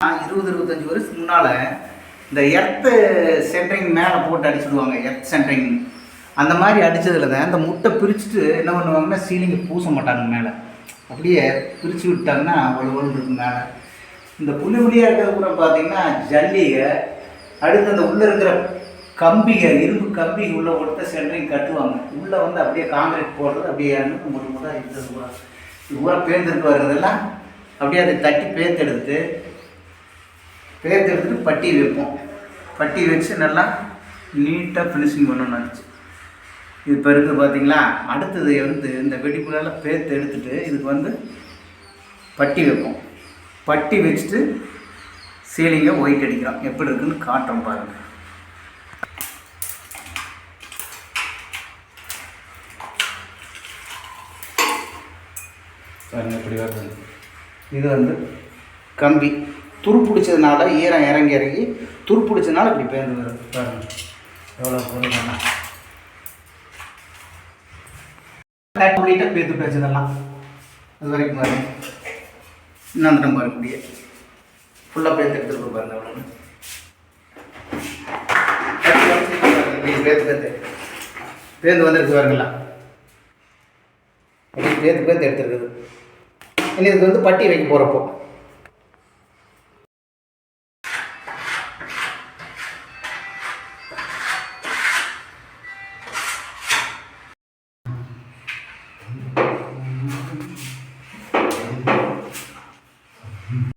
இருபது இருபத்தஞ்சி வருஷத்துக்கு முன்னால் இந்த எர்த்து சென்ட்ரிங் மேலே போட்டு அடிச்சுடுவாங்க எர்த் சென்ட்ரிங் அந்த மாதிரி அடித்ததில் தான் இந்த முட்டை பிரிச்சுட்டு என்ன பண்ணுவாங்கன்னா சீலிங்கை பூச மாட்டாங்க மேலே. அப்படியே பிரித்து விட்டாங்கன்னா அவ்வளோ வலுவலுன்னு இருக்கும் மேலே. இந்த புள்ளி புள்ளியாக இருக்கிறது கூட பார்த்தீங்கன்னா ஜல்லிக அடுத்து அந்த உள்ளே இருக்கிற கம்பிகள் இரும்பு கம்பி உள்ளே கொடுத்த சென்ட்ரிங் கட்டுவாங்க. உள்ளே வந்து அப்படியே காங்கிரீட் போடுறது அப்படியே இறந்து முட்டு இருந்தது கூட. இது பூரா பேர்ந்துருக்கு வர்றதெல்லாம் அப்படியே அதை தட்டி பேர்த்தெடுத்து பேர்த்து எடுத்துட்டு பட்டி வைப்போம். பட்டி வச்சு நல்லா நீட்டாக ஃபினிஷிங் பண்ணணும் நினச்சி. இது இப்போ இருக்குது பார்த்தீங்களா அடுத்தது வந்து இந்த வெடிப்புலாம் பேர்த்து எடுத்துட்டு இதுக்கு வந்து பட்டி வைப்போம். பட்டி வச்சுட்டு சீலிங்கை ஒயிட் அடிக்கிறோம். எப்படி இருக்குன்னு காட்டுறோம் பாருங்கள் பாருங்க இப்படி வருது. இது வந்து கம்பி. துரு பிடிச்சதுனால ஈரம் இறங்கி இறங்கி துரு பிடிச்சதுனால இப்படி பேர்ந்து வருது பாருங்க எவ்வளோ பொருள் கம்ப்ளீட்டாக பேர்த்து பேச்சதெல்லாம். அது வரைக்கும் பாருங்க. இன்னும் அந்த பாருங்க அப்படியே ஃபுல்லாக பேர்த்து எடுத்துகிட்டு பாருங்க அவ்வளோ இப்படி பேர்த்து பேர்த்து பேர்ந்து வந்துருக்கு பாருங்களா அப்படி பேர்த்து பேர்த்து எடுத்துருக்குது. இனி இதுக்கு வந்து பட்டி வைக்க போகிறப்போ